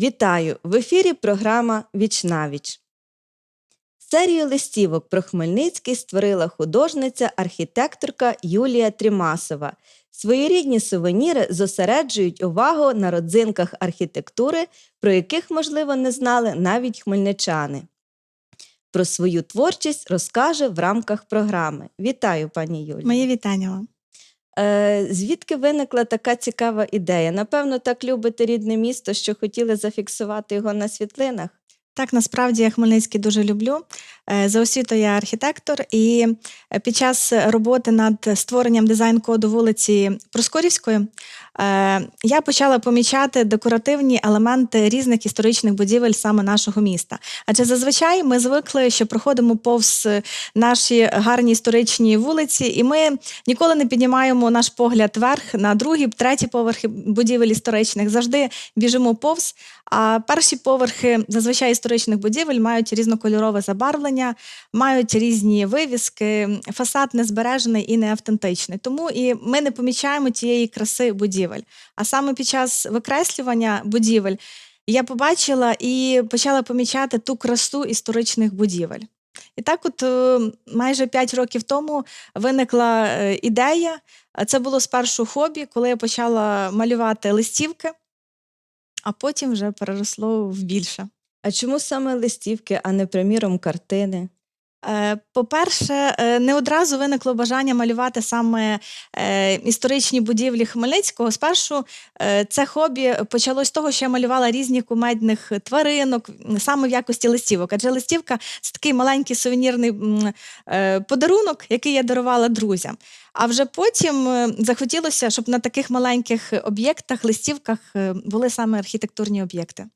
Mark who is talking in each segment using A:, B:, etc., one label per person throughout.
A: Вітаю! В ефірі програма Вічнавіч. Серію листівок про Хмельницький створила художниця, архітекторка Юлія Трімасова. Своєрідні сувеніри зосереджують увагу на родзинках архітектури, про яких, можливо, не знали навіть хмельничани. Про свою творчість розкаже в рамках програми. Вітаю, пані Юлія.
B: Моє вітання вам.
A: Е, звідки виникла така цікава ідея? Напевно, так любите рідне місто, що хотіли зафіксувати його на світлинах.
B: Так, насправді я Хмельницький дуже люблю. Е, За освітою я архітектор, і е, під час роботи над створенням дизайн-коду вулиці Проскорівської е, я почала помічати декоративні елементи різних історичних будівель саме нашого міста. Адже зазвичай ми звикли, що проходимо повз наші гарні історичні вулиці, і ми ніколи не піднімаємо наш погляд вверх на другі, треті поверхи будівель історичних. Завжди біжимо повз. А перші поверхи зазвичай історичних будівель мають різнокольорове забарвлення, мають різні вивіски, фасад не збережений і не автентичний. Тому і ми не помічаємо тієї краси будівель. А саме під час викреслювання будівель я побачила і почала помічати ту красу історичних будівель. І так, от е, майже 5 років тому виникла е, ідея. Це було спершу хобі, коли я почала малювати листівки, а потім вже переросло в більше.
A: А чому саме листівки, а не, приміром, картини?
B: Е, По-перше, е, не одразу виникло бажання малювати саме е, історичні будівлі Хмельницького. Спершу це хобі почалось з того, що я малювала різні кумедних тваринок саме в якості листівок. Адже листівка це такий маленький сувенірний подарунок, який я дарувала друзям. А вже потім захотілося, щоб на таких маленьких об'єктах, листівках були саме архітектурні об'єкти.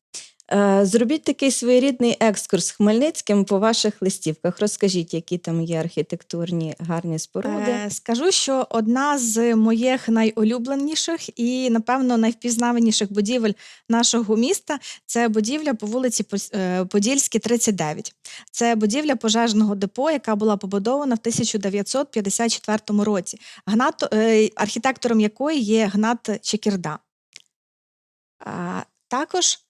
A: Е, Зробіть такий своєрідний екскурс Хмельницьким по ваших листівках. Розкажіть, які там є архітектурні гарні споруди.
B: Е, Скажу, що одна з моїх найулюбленіших і, напевно, найвпізнаваніших будівель нашого міста це будівля по вулиці е, Подільській, 39. Це будівля пожежного депо, яка була побудована в 1954 році. Гнат, архітектором якої є Гнат Чекірда. Також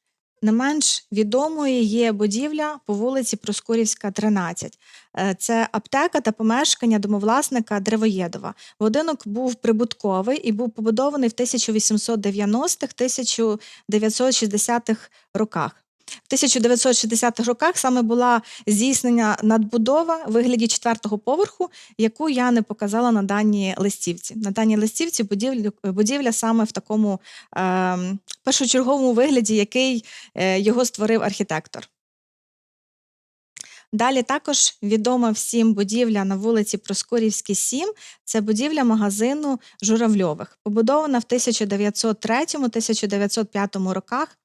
B: не менш відомою є будівля по вулиці Проскурівська, 13. Е, Це аптека та помешкання домовласника Древоєдова. Будинок був прибутковий і був побудований в 1890-1960-х роках. В 1960-х роках саме була здійснена надбудова в вигляді четвертого поверху, яку я не показала на даній листівці. На даній листівці будівля, будівля саме в такому е, першочерговому вигляді, який е, його створив архітектор. Далі також відома всім будівля на вулиці Проскурівській, 7. Це будівля магазину Журавльових, побудована в 1903-1905 роках,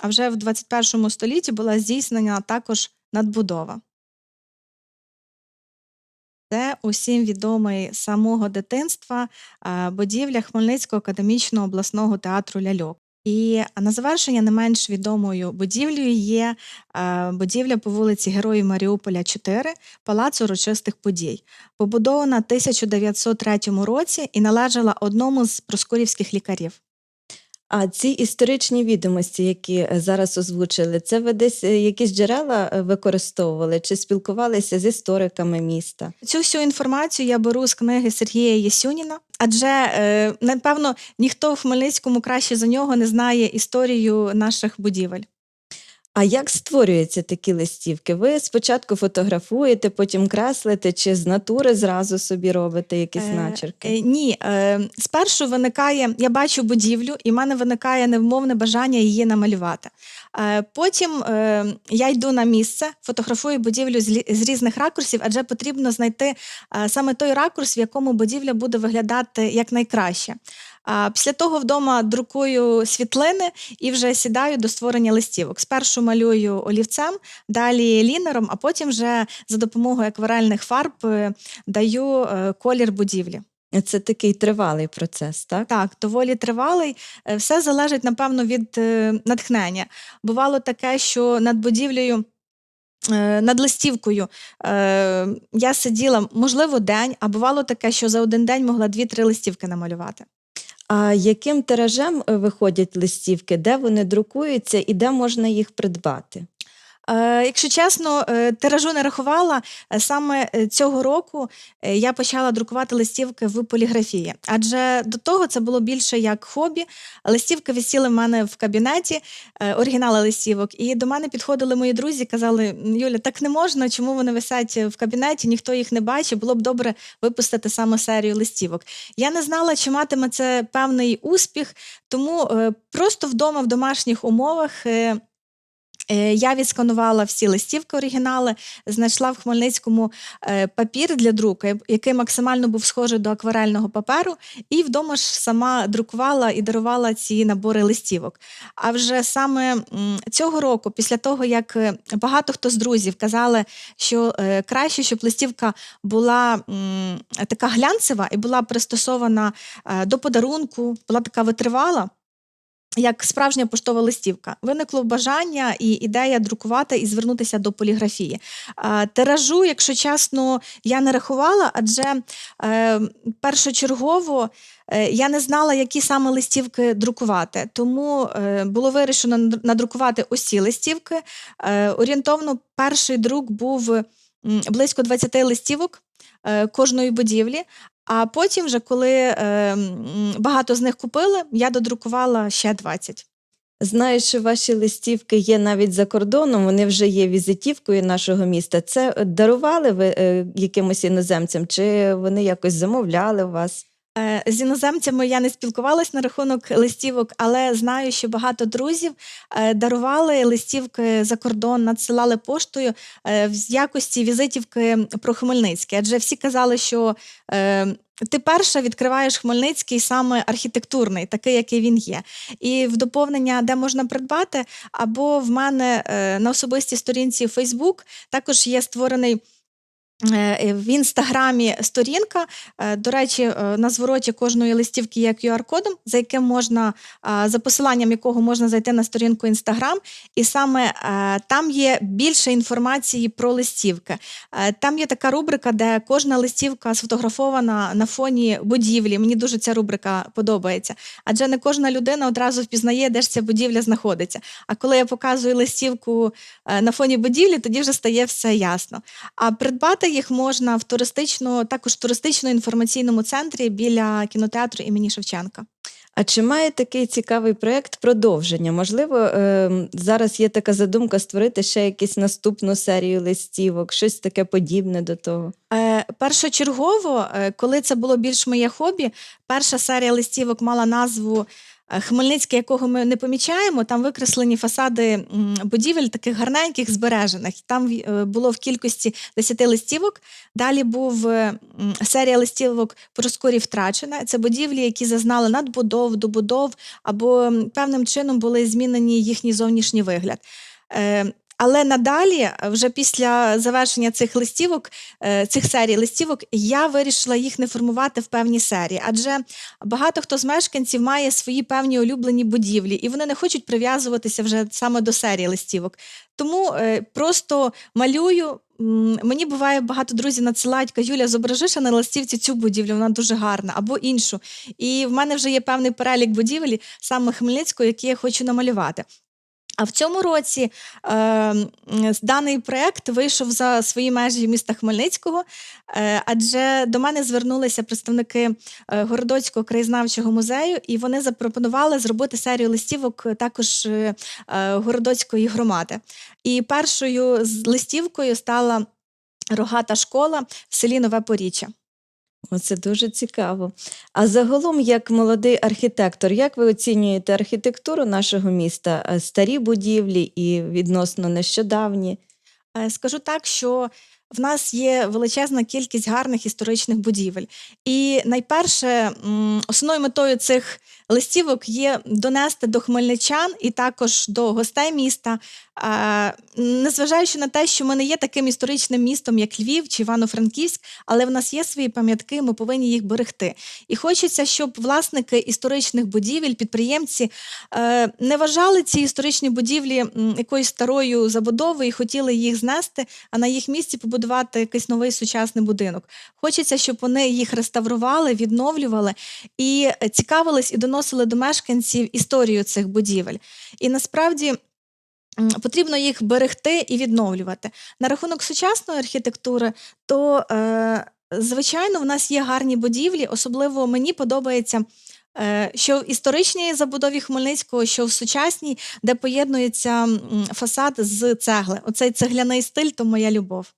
B: а вже в 21 столітті була здійснена також надбудова. Це усім відомий самого дитинства е, будівля Хмельницького академічного обласного театру ляльок. І на завершення не менш відомою будівлею є е, будівля по вулиці Героїв Маріуполя, 4, Палац урочистих подій. Побудована в 1903 році і належала одному з проскурівських лікарів.
A: А ці історичні відомості, які е, зараз озвучили, це ви десь е, якісь джерела е, використовували чи спілкувалися з істориками міста?
B: Цю всю інформацію я беру з книги Сергія Єсюніна, адже напевно ніхто в Хмельницькому краще за нього не знає історію наших будівель.
A: А як створюються такі листівки? Ви спочатку фотографуєте, потім креслите, чи з натури зразу собі робите якісь
B: Е,
A: начерки?
B: е, Ні, е, спершу виникає, я бачу будівлю, і в мене виникає невмовне бажання її намалювати. Е, Потім е, я йду на місце, фотографую будівлю з, з різних ракурсів, адже потрібно знайти е, саме той ракурс, в якому будівля буде виглядати якнайкраще. А Після того вдома друкую світлини і вже сідаю до створення листівок. Спершу малюю олівцем, далі лінером, а потім вже за допомогою акварельних фарб е, даю е, колір будівлі.
A: Це такий тривалий процес, так?
B: Так, доволі тривалий. Е, Все залежить, напевно, від натхнення. Бувало таке, що над будівлею. Над листівкою я сиділа, можливо, день, а бувало таке, що за один день могла дві-три листівки намалювати.
A: А яким тиражем е, виходять листівки, де вони друкуються і де можна їх придбати?
B: Е, Якщо чесно, е, тиражу не рахувала. Е, Саме цього року я почала друкувати листівки в поліграфії, адже до того це було більше як хобі. Листівки висіли в мене в кабінеті, оригінали листівок. І до мене підходили мої друзі, казали: Юля, так не можна, чому вони висять в кабінеті, ніхто їх не бачить. Було б добре випустити саме серію листівок. Я не знала, чи матиме це певний успіх, тому просто вдома в домашніх умовах. Е, Я відсканувала всі листівки оригінали, знайшла в Хмельницькому е, папір для друку, який максимально був схожий до акварельного паперу, і вдома ж сама друкувала і дарувала ці набори листівок. А вже саме цього року, після того як е, багато хто з друзів казали, що краще, щоб листівка була така глянцева і була пристосована до подарунку, була така витривала як справжня поштова листівка. Виникло бажання і ідея друкувати і звернутися до поліграфії. Тиражу, якщо чесно, я не рахувала, адже е, першочергово е, я не знала, які саме листівки друкувати. Тому е, було вирішено над- надрукувати усі листівки. Орієнтовно перший друк був близько 20 листівок кожної будівлі. А потім, вже коли е, багато з них купили, я додрукувала ще 20.
A: Знаю, що ваші листівки є навіть за кордоном, вони вже є візитівкою нашого міста. Це дарували ви е, якимось іноземцям, чи вони якось замовляли вас?
B: Е, З іноземцями я не спілкувалась на рахунок листівок, але знаю, що багато друзів е, дарували листівки за кордон, надсилали поштою е, в якості візитівки про Хмельницький. Адже всі казали, що ти перша відкриваєш Хмельницький саме архітектурний, такий, який він є. І в доповнення, де можна придбати, або в мене на особистій сторінці Facebook також є створений. Е, В інстаграмі сторінка. Е, До речі, е, на звороті кожної листівки є QR-кодом, за яким можна, за посиланням якого можна зайти на сторінку Інстаграм, і саме там є більше інформації про листівки. Там є така рубрика, де кожна листівка сфотографована на фоні будівлі. Мені дуже ця рубрика подобається. Адже не кожна людина одразу впізнає, де ж ця будівля знаходиться. А коли я показую листівку на фоні будівлі, тоді вже стає все ясно. А придбати їх можна в туристично, також в туристично-інформаційному центрі біля кінотеатру імені Шевченка.
A: А чи має такий цікавий проєкт продовження? Можливо, е, зараз є така задумка створити ще якусь наступну серію листівок, щось таке подібне до того.
B: Е, першочергово, е, коли це було більш моє хобі, перша серія листівок мала назву Хмельницький, якого ми не помічаємо. Там викреслені фасади будівель, таких гарненьких, збережених. Там е, було в кількості 10 листівок. Далі був е, серія листівок Проскурі втрачена. Це будівлі, які зазнали надбудов, добудов або певним чином були змінені їхній зовнішній вигляд. Але надалі, вже після завершення цих листівок, е, цих серій листівок, я вирішила їх не формувати в певні серії, адже багато хто з мешканців має свої певні улюблені будівлі, і вони не хочуть прив'язуватися вже саме до серії листівок. Тому е, просто малюю. Мені буває багато друзів надсилають, Юля, зображи ще на листівці цю будівлю, вона дуже гарна, або іншу. І в мене вже є певний перелік будівель саме Хмельницького, які я хочу намалювати. А в цьому році е, даний проект вийшов за свої межі міста Хмельницького, е, адже до мене звернулися представники е, Городоцького краєзнавчого музею, і вони запропонували зробити серію листівок е, також е, е, Городоцької громади. І першою з листівкою стала рогата школа в селі Нове Поріччя.
A: Оце дуже цікаво. А загалом, як молодий архітектор, як ви оцінюєте архітектуру нашого міста? Е, Старі будівлі і відносно нещодавні?
B: Е, Скажу так, що в нас є величезна кількість гарних історичних будівель. І найперше, основною метою цих листівок є донести до хмельничан і також до гостей міста. Незважаючи на те, що ми не є таким історичним містом, як Львів чи Івано-Франківськ, але в нас є свої пам'ятки, ми повинні їх берегти. І хочеться, щоб власники історичних будівель, підприємці е, не вважали ці історичні будівлі якоюсь старою забудовою і хотіли їх знести, а на їх місці побудувати якийсь новий сучасний будинок. Хочеться, щоб вони їх реставрували, відновлювали і цікавились і доносили до мешканців історію цих будівель. І насправді. Потрібно їх берегти і відновлювати. На рахунок сучасної архітектури, то е, звичайно в нас є гарні будівлі. Особливо мені подобається, е, що в історичній забудові Хмельницького, що в сучасній, де поєднується фасад з цегли. Оцей цегляний стиль то моя любов.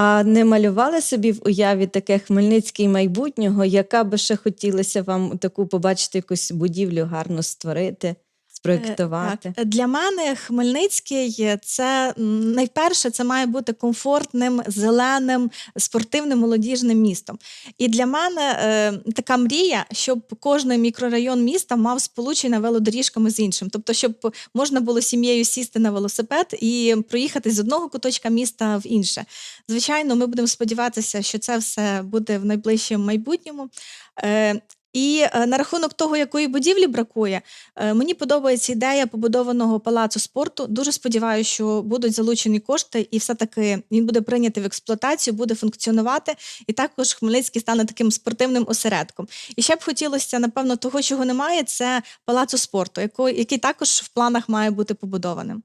A: А не малювали собі в уяві таке Хмельницький майбутнього, яка би ще хотілося вам таку побачити якусь будівлю гарно створити, спроєктувати?
B: Е, Так. Для мене Хмельницький це найперше це має бути комфортним, зеленим, спортивним, молодіжним містом. І для мене е, така мрія, щоб кожний мікрорайон міста мав сполучення велодоріжками з іншим. Тобто, щоб можна було сім'єю сісти на велосипед і проїхати з одного куточка міста в інше. Звичайно, ми будемо сподіватися, що це все буде в найближчому майбутньому. І е, на рахунок того, якої будівлі бракує, е, мені подобається ідея побудованого палацу спорту. Дуже сподіваюся, що будуть залучені кошти, і все-таки він буде прийнятий в експлуатацію, буде функціонувати. І також Хмельницький стане таким спортивним осередком. І ще б хотілося, напевно, того, чого немає, це палацу спорту, який також в планах має бути побудованим.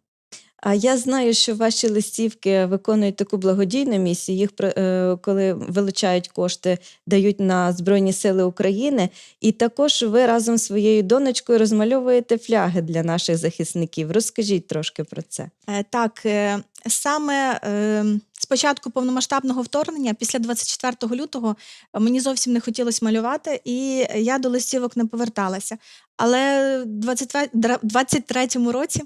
A: А я знаю, що ваші листівки виконують таку благодійну місію. Їх е, коли вилучають кошти, дають на Збройні Сили України. І також ви разом з своєю донечкою розмальовуєте фляги для наших захисників. Розкажіть трошки про це.
B: Е, Так, е, саме з початку повномасштабного вторгнення, після 24 лютого, мені зовсім не хотілося малювати, і я до листівок не поверталася. Але в 23-му році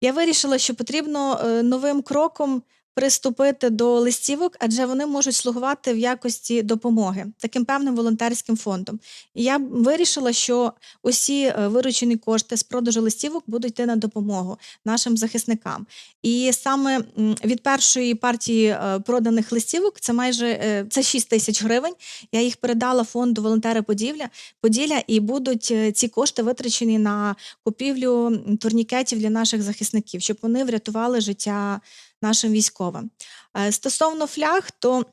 B: я вирішила, що потрібно е, новим кроком приступити до листівок, адже вони можуть слугувати в якості допомоги таким певним волонтерським фондом. І я вирішила, що усі е, виручені кошти з продажу листівок будуть йти на допомогу нашим захисникам. І саме від першої партії е, проданих листівок це майже е, це 6 тисяч гривень. Я їх передала фонду волонтери Поділля Поділля, і будуть ці кошти витрачені на купівлю турнікетів для наших захисників, щоб вони врятували життя нашим військовим. Е, Стосовно фляг, то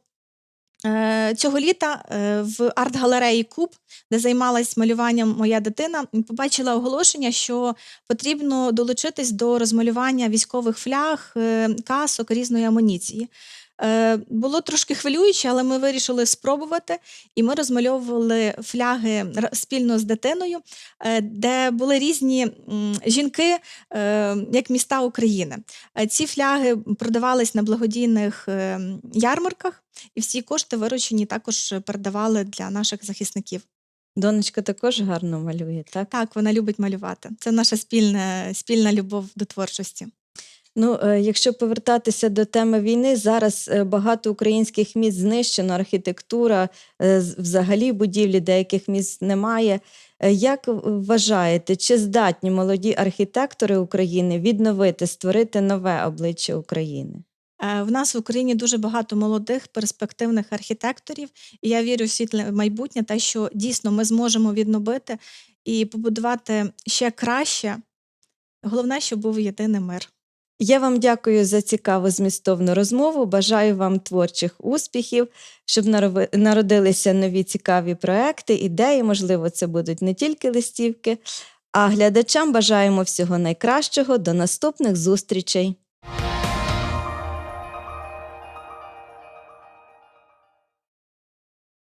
B: Цього літа е, в арт-галереї Куб, де займалась малюванням моя дитина, побачила оголошення, що потрібно долучитись до розмалювання військових фляг, е, касок, різної амуніції. Е, Було трошки хвилююче, але ми вирішили спробувати, і ми розмальовували фляги спільно з дитиною, е, де були різні жінки, е, як міста України. Е, Ці фляги продавались на благодійних е, ярмарках. І всі кошти виручені також передавали для наших захисників.
A: Донечка також гарно малює, так?
B: Так, вона любить малювати. Це наша спільна, спільна любов до творчості.
A: Ну, е, якщо повертатися до теми війни, зараз е, багато українських міст знищено, архітектура, е, взагалі будівлі деяких міст немає. Е, Як вважаєте, чи здатні молоді архітектори України відновити, створити нове обличчя України?
B: Е, В нас в Україні дуже багато молодих перспективних архітекторів, і я вірю в світле майбутнє, те, що дійсно ми зможемо відновити і побудувати ще краще. Головне, щоб був єдиний мир.
A: Я вам дякую за цікаву змістовну розмову. Бажаю вам творчих успіхів, щоб народилися нові цікаві проекти, ідеї. Можливо, це будуть не тільки листівки. А глядачам бажаємо всього найкращого. До наступних зустрічей.